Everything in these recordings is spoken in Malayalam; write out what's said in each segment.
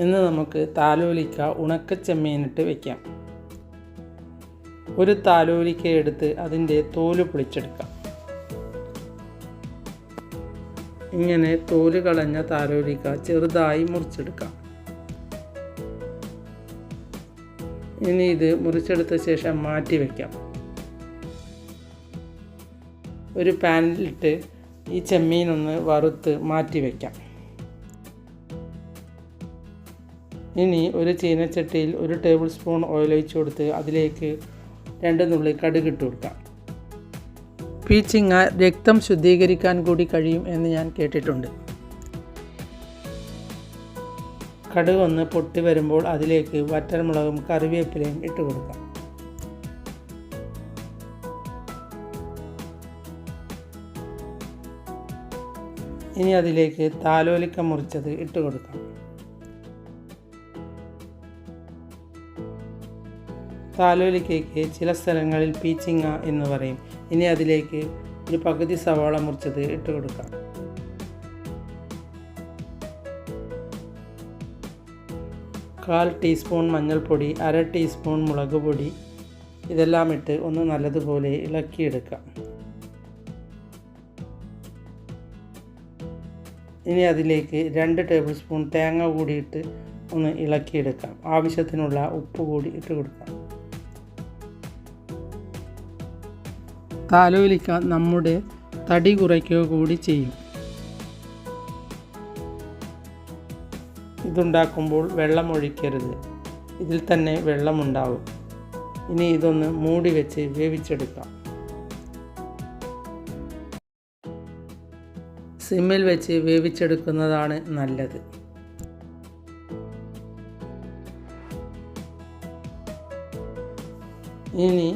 ഇന്ന് നമുക്ക് താലോലിക്ക ഉണക്കച്ചെമ്മീനിട്ട് വെക്കാം. ഒരു താലോലിക്ക എടുത്ത് അതിന്റെ തോൽ പൊളിച്ചെടുക്കാം. ഇങ്ങനെ തോൽ കളഞ്ഞ താലോലിക്ക ചെറുതായി മുറിച്ചെടുക്കാം. ഇനി ഇത് മുറിച്ചെടുത്ത ശേഷം മാറ്റി വയ്ക്കാം ഒരു പാനിലിട്ട് ഈ ചെമ്മീനൊന്ന് വറുത്ത് മാറ്റി വയ്ക്കാം ഇനി ഒരു ചീനച്ചട്ടിയിൽ ഒരു ടേബിൾ സ്പൂൺ ഓയിൽ ഒഴിച്ച് കൊടുത്ത് അതിലേക്ക് രണ്ട് നുള്ളി കടുക് ഇട്ട് കൊടുക്കാം. പീച്ചിങ്ങ രക്തം ശുദ്ധീകരിക്കാൻ കൂടി കഴിയും എന്ന് ഞാൻ കേട്ടിട്ടുണ്ട്. കടുക് ഒന്ന് പൊട്ടി വരുമ്പോൾ അതിലേക്ക് വറ്റൽമുളകും കറിവേപ്പിലയും ഇട്ട് കൊടുക്കാം. ഇനി അതിലേക്ക് താലോലിക്ക മുറിച്ചത് ഇട്ട് കൊടുക്കാം. താലോലിക്കയ്ക്ക് ചില സ്ഥലങ്ങളിൽ പീച്ചിങ്ങ എന്ന് പറയും. ഇനി അതിലേക്ക് ഒരു പകുതി സവാള മുറിച്ചത് ഇട്ട് കൊടുക്കാം. കാൽ ടീസ്പൂൺ മഞ്ഞൾപ്പൊടി അര ടീസ്പൂൺ മുളക് പൊടി ഇതെല്ലാം ഇട്ട് ഒന്ന് നല്ലതുപോലെ ഇളക്കിയെടുക്കാം. ഇനി അതിലേക്ക് രണ്ട് ടേബിൾ സ്പൂൺ തേങ്ങ കൂടിയിട്ട് ഒന്ന് ഇളക്കിയെടുക്കാം. ആവശ്യത്തിനുള്ള ഉപ്പ് കൂടി ഇട്ട് കൊടുക്കാം. താലോലിക്ക നമ്മുടെ തടി കുറയ്ക്കുക കൂടി ചെയ്യും. ഇതുണ്ടാക്കുമ്പോൾ വെള്ളം ഒഴിക്കരുത്. ഇതിൽ തന്നെ വെള്ളമുണ്ടാവും. ഇനി ഇതൊന്ന് മൂടി വെച്ച് വേവിച്ചെടുക്കാം. സിമ്മിൽ വെച്ച് വേവിച്ചെടുക്കുന്നതാണ് നല്ലത്. ഇനി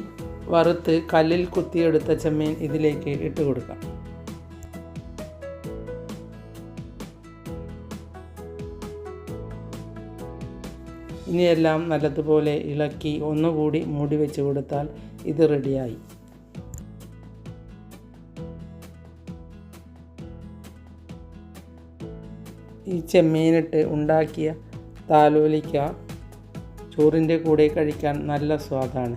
വറുത്ത് കല്ലിൽ കുത്തിയെടുത്ത ചെമ്മീൻ ഇതിലേക്ക് ഇട്ട് കൊടുക്കാം. ഇനിയെല്ലാം നല്ലതുപോലെ ഇളക്കി ഒന്നുകൂടി മൂടി വെച്ച് കൊടുത്താൽ ഇത് റെഡിയായി. ഈ ചെമ്മീനിട്ട് ഉണ്ടാക്കിയ താലോലിക്ക ചോറിന്റെ കൂടെ കഴിക്കാൻ നല്ല സ്വാദാണ്.